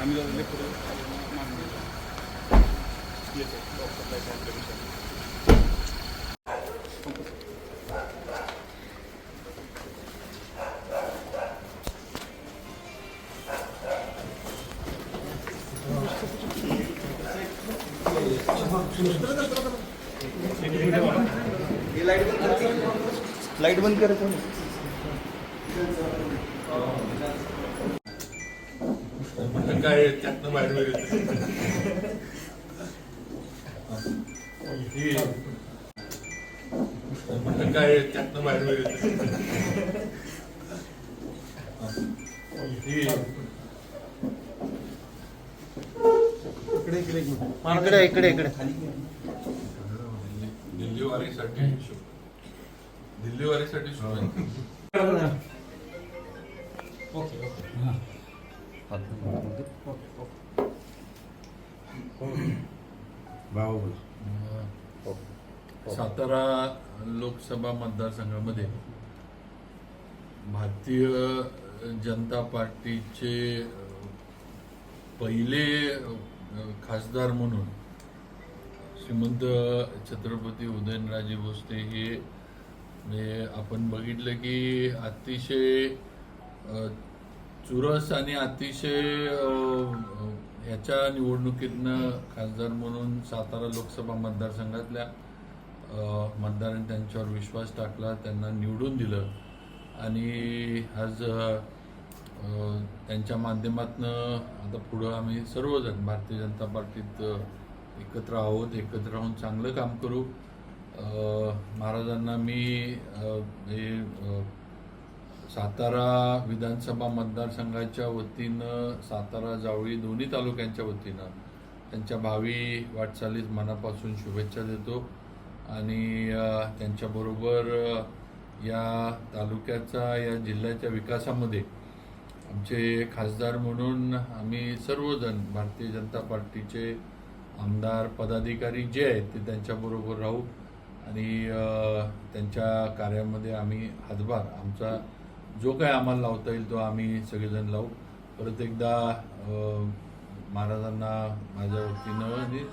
आम्ही जरा left कडे मागं. येतो. डॉक्टर काय काय आपल्याकडे. लाइट बंद कर कोणी तर काय त्यातनं बाहेर काय त्यातनं बाहेर मिळेल इकडे इकडे इकडे. दिल्ली दिल्ली वारीसाठी शुभेच्छा सातारा लोकसभा मतदारसंघामध्ये भारतीय जनता पार्टीचे पहिले खासदार म्हणून श्रीमंत छत्रपती उदयनराजे भोसले हे म्हणजे आपण बघितलं की अतिशय चुरस आणि अतिशय याच्या ह्याच्या निवडणुकीतनं खासदार म्हणून सातारा लोकसभा मतदारसंघातल्या मतदारांनी त्यांच्यावर विश्वास टाकला त्यांना निवडून दिलं. आणि आज त्यांच्या माध्यमातनं आता पुढं आम्ही सर्वजण भारतीय जनता पार्टीत एकत्र आहोत एकत्र राहून चांगलं काम करू. महाराजांना मी हे सातारा विधानसभा मतदारसंघाच्या वतीनं सातारा जावळी दोन्ही तालुक्यांच्या वतीनं त्यांच्या भावी वाटचालीस मनापासून शुभेच्छा देतो. आणि त्यांच्याबरोबर या तालुक्याचा या जिल्ह्याच्या विकासामध्ये आमचे खासदार म्हणून आम्ही सर्वजण भारतीय जनता पार्टीचे आमदार पदाधिकारी जे आहेत ते त्यांच्याबरोबर राहू. आणि त्यांच्या कार्यामध्ये आम्ही हातभार आमचा जो काय आम्हाला लावता येईल तो आम्ही सगळेजण लावू. परत एकदा महाराजांना माझ्या वतीनं आणि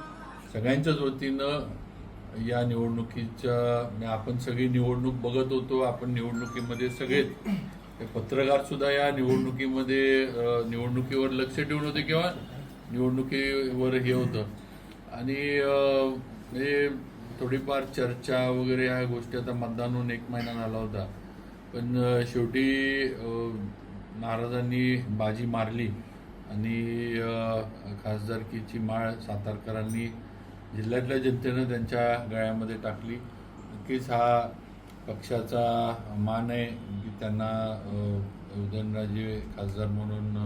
सगळ्यांच्याच वतीनं या निवडणुकीच्या म्हणजे आपण सगळी निवडणूक बघत होतो आपण निवडणुकीमध्ये सगळेच हे पत्रकार सुद्धा या निवडणुकीमध्ये निवडणुकीवर लक्ष ठेवून होते किंवा निवडणुकीवर हे होतं. आणि हे थोडीफार चर्चा वगैरे ह्या गोष्टी. आता मतदान होऊन एक महिना झाला होता. पण शेवटी महाराजांनी बाजी मारली आणि खासदारकीची माळ सातारकरांनी जिल्ह्यातल्या जनतेनं त्यांच्या गळ्यामध्ये टाकली. नक्कीच हा पक्षाचा मान आहे की त्यांना उदयनराजे खासदार म्हणून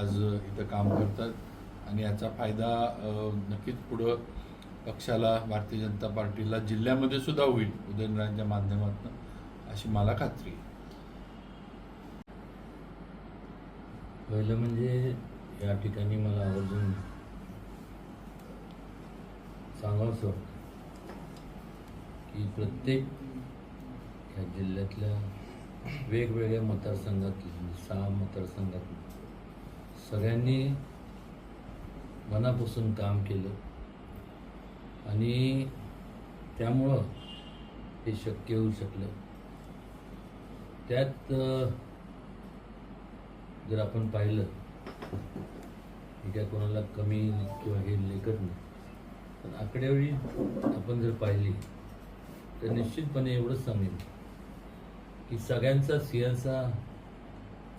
आज इथं काम करतात. आणि याचा फायदा नक्कीच पुढं पक्षाला भारतीय जनता पार्टीला जिल्ह्यामध्ये सुद्धा होईल उदयनराजांच्या माध्यमातून अशी मला खात्री आहे. पहिलं म्हणजे या ठिकाणी मला आवर्जून सांगावंसं वाटतं की प्रत्येक ह्या जिल्ह्यातल्या वेगवेगळ्या मतदारसंघातली म्हणजे सहा मतदारसंघातली सगळ्यांनी मनापासून काम केलं. आणि त्यामुळं हे शक्य होऊ शकलं. त्यात जर आपण पाहिलं की काय कोणाला कमी किंवा हे लेखत नाही पण आकडेवारी आपण जर पाहिली तर निश्चितपणे एवढंच सांगेन की सगळ्यांचा सिंहाचा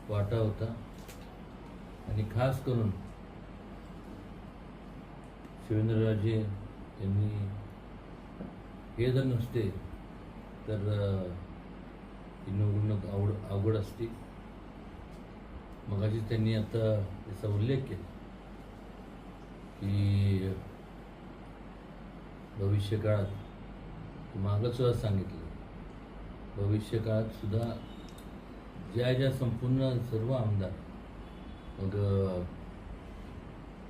वाटा होता. आणि खास करून शिवेंद्रराजे त्यांनी हे जर नसते तर ती निवडणूक आवड अवघड असते. मगाशी त्यांनी आता याचा उल्लेख केला की भविष्य काळात सांगितलं. भविष्य काळात सुद्धा ज्या ज्या संपूर्ण सर्व आमदार मग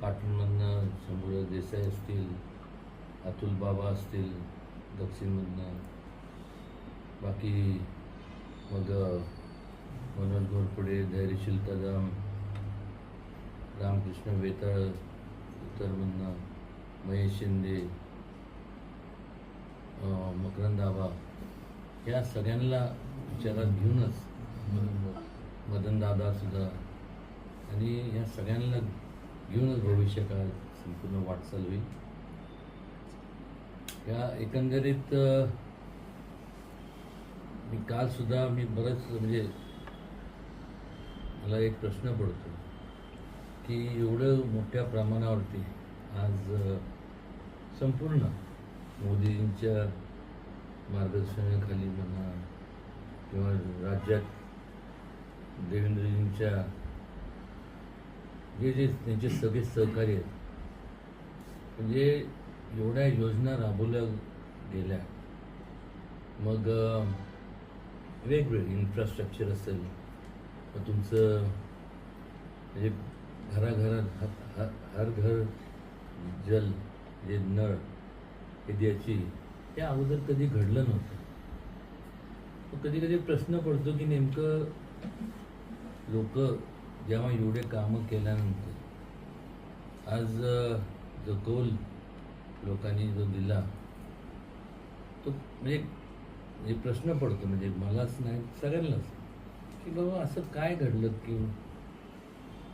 पाटणमधनं शंभूराज देसाई असतील अतुल बाबा असतील दक्षिणमधनं. बाकी मग मनोज घोरपडे धैर्यशील कदम रामकृष्ण वेताळ उत्तरमधनं महेश शिंदे मकरंदाबा मकरंद आबा. या सगळ्यांना विचारात घेऊनच मदन दादासुद्धा आणि या सगळ्यांना घेऊनच भविष्यकाळ संपूर्ण वाटचाल होईल. या एकंदरीत मी काल सुद्धा मी बरंच म्हणजे मला एक प्रश्न पडतो की एवढं मोठ्या प्रमाणावरती आज संपूर्ण मोदींच्या मार्गदर्शनाखाली म्हणा किंवा राज्यात देवेंद्रजींच्या जे जे त्यांचे सगळे सहकार्य आहेत म्हणजे एवढ्या योजना राबवल्या गेल्या. मग वेगवेगळी वेगवेगळे इन्फ्रास्ट्रक्चर असेल मग तुमचं म्हणजे घराघरात ह- हर घर जल जे नळ हे द्यायची हे अगोदर कधी घडलं नव्हतं. कधी कधी प्रश्न पडतो की नेमकं लोक जेव्हा एवढे कामं केल्यानंतर आज जो कौल लोकांनी जो दिला तो म्हणजे म्हणजे प्रश्न पडतो म्हणजे मलाच नाही सगळ्यांनाच. की बाबा असं काय घडलं की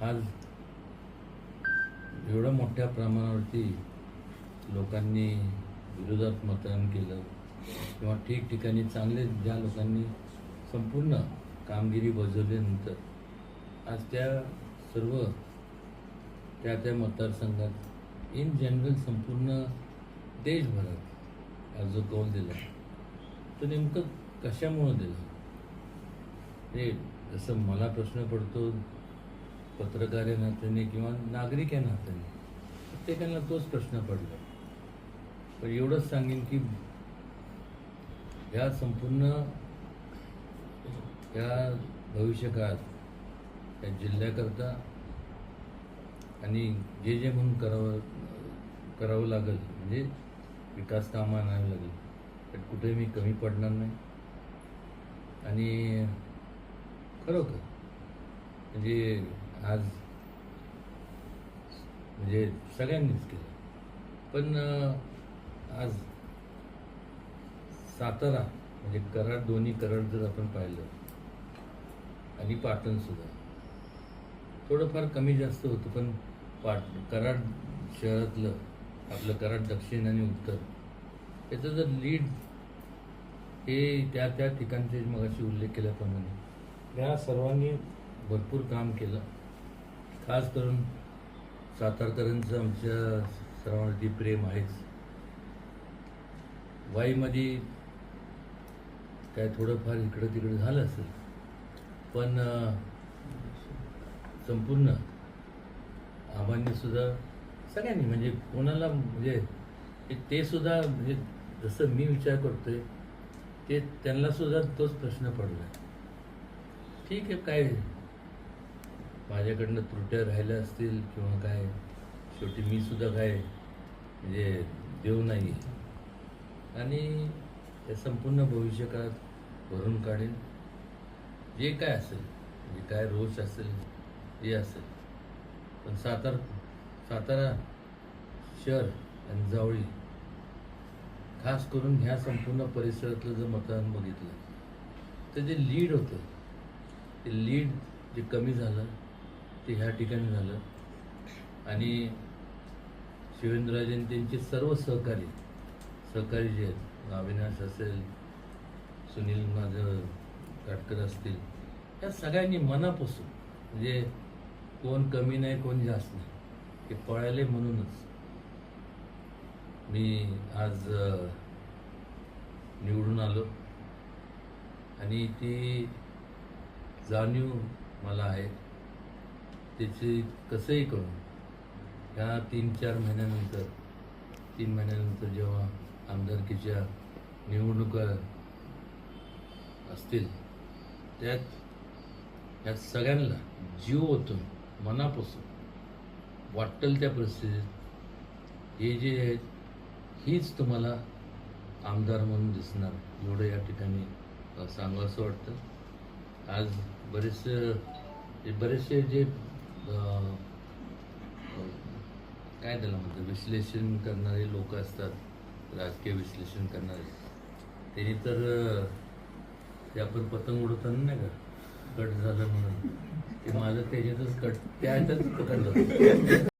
आज एवढ्या मोठ्या प्रमाणावरती लोकांनी विरोधात मतदान केलं किंवा ठिकठिकाणी चांगले ज्या लोकांनी संपूर्ण कामगिरी बजावल्यानंतर आज त्या सर्व त्या त्या मतदारसंघात इन जनरल संपूर्ण देशभरात आज जो कौल दिला तो नेमकं कशामुळं दिला? ते जसं मला प्रश्न पडतो पत्रकार या नात्याने किंवा नागरिक या नात्याने प्रत्येकाला तोच प्रश्न पडला. पण एवढंच सांगेन की या संपूर्ण या भविष्यकाळात या जिल्ह्याकरता आणि जे जे म्हणून करावं करावं लागेल म्हणजे विकास कामं आणावी लागेल. तर कुठे मी कमी पडणार नाही. आणि खरोखर म्हणजे आज म्हणजे सगळ्यांनीच केलं. पण आज सातारा म्हणजे कराड दोन्ही कराड जर आपण पाहिलं आणि पाटणसुद्धा थोडंफार कमी जास्त होतं पण पाट कराड शहरातलं आपलं कराड दक्षिण आणि उत्तर. याचं जर लीड हे त्या त्या ठिकाणचे मगाशी उल्लेख केल्याप्रमाणे या सर्वांनी भरपूर काम केलं. खास करून सातारकरांचं आमच्या सर्वांवरती प्रेम आहेच. वाईमध्ये काय थोडंफार इकडं तिकडं झालं असेल पण संपूर्ण आबांनी सुद्धा सगळ्यांनी म्हणजे कोणाला म्हणजे ते- सुद्धा म्हणजे जसं मी विचार करतोय ते त्यांना सुद्धा तोच प्रश्न पडला ठीक आहे काय माझ्याकडनं त्रुट्या राहिल्या असतील किंवा काय शेवटी मी सुद्धा काय म्हणजे देव नाही. आणि त्या संपूर्ण भविष्यकाळात भरून काढेन. जे काय असेल म्हणजे काय रोष असेल जे असेल. पण सातार सातारा शहर आणि जावळी खास करून ह्या संपूर्ण परिसरातलं जर मतदान बघितलं तर जे लीड होतं ते लीड जे कमी झालं ते ह्या ठिकाणी झालं. आणि शिवेंद्रराजन त्यांचे सर्व सहकारी सहकारी जे आहेत अविनाश असेल सुनील माझं काटकर असतील या सगळ्यांनी मनापासून म्हणजे कोण कमी नाही कोण जास्त नाही हे पळाले म्हणूनच. मी आज निवडून आलो. आणि ती जाणीव मला आहे. त्याची कसंही करून ह्या तीन चार महिन्यानंतर तीन महिन्यानंतर जेव्हा आमदारकीच्या निवडणुका असतील त्यात ह्या सगळ्यांना जीव ओतून मनापासून वाटेल त्या परिस्थितीत हे जे आहेत हीच तुम्हाला आमदार म्हणून दिसणार. एवढं या ठिकाणी अ, सांगावं असं वाटतं. आज बरेचसे बरेचसे जे काय त्याला म्हणतात विश्लेषण करणारे लोक असतात राजकीय विश्लेषण करणारे. त्यांनी तर ते आपण पतंग उडवताना नाही का? कट झालं म्हणून. ते माझं त्याच्यातच कट त्याच्यातच ह्याच्यातच पकडलं.